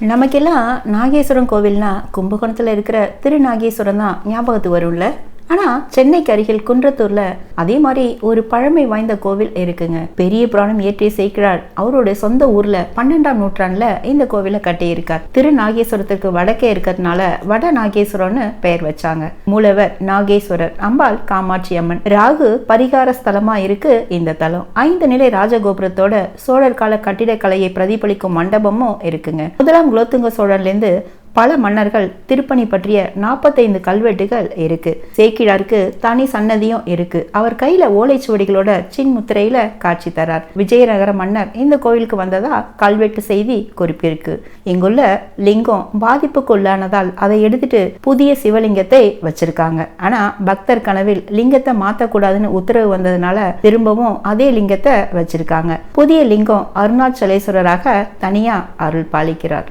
நமக்கெல்லாம் நாகேஸ்வரம் கோவில்னா கும்பகோணத்தில் இருக்கிற திருநாகேஸ்வரம் தான் ஞாபகத்துக்கு வரும்ல? ஆனால் சென்னைக்கு அருகில் குன்றத்தூரில் அதே மாதிரி ஒரு பழமை வாய்ந்த கோவில் இருக்குங்க. பெரிய புராணம் இயற்றிய சேக்கிழார் அவருடைய சொந்த ஊரில் பன்னெண்டாம் நூற்றாண்டில் இந்த கோவிலை கட்டியிருக்கார். திருநாகேஸ்வரத்துக்கு வடக்கே இருக்கிறதுனால வட நாகேஸ்வரம்னு பெயர் வச்சாங்க. மூலவர் நாகேஸ்வரர் அம்பாள் காமாட்சி அம்மன். ராகு பரிகார ஸ்தலமா இருக்கு இந்த தலம். ஐந்து நிலை ராஜகோபுரத்தோட சோழர் கால கட்டிடக்கலையை பிரதிபலிக்கும் மண்டபமும் இருக்குங்க. முதலாம் குலோத்துங்க சோழர்லேருந்து பல மன்னர்கள் திருப்பணி பற்றிய நாற்பத்தைந்து கல்வெட்டுகள் இருக்கு. சேக்கிழாருக்கு தனி சன்னதியும் இருக்கு. அவர் கையில ஓலைச்சுவடிகளோட சின்முத்திரையில காட்சி தரார். விஜயநகர மன்னர் இந்த கோயிலுக்கு வந்ததா கல்வெட்டு செய்தி குறிப்பிருக்கு. இங்குள்ள லிங்கம் பாதிப்புக்குள்ளானதால் அதை எடுத்துட்டு புதிய சிவலிங்கத்தை வச்சிருக்காங்க. ஆனா பக்தர் கனவில் லிங்கத்தை மாத்தக்கூடாதுன்னு உத்தரவு வந்ததுனால திரும்பவும் அதே லிங்கத்தை வச்சிருக்காங்க. புதிய லிங்கம் அருணாச்சலேஸ்வரராக தனியா அருள் பாலிக்கிறார்.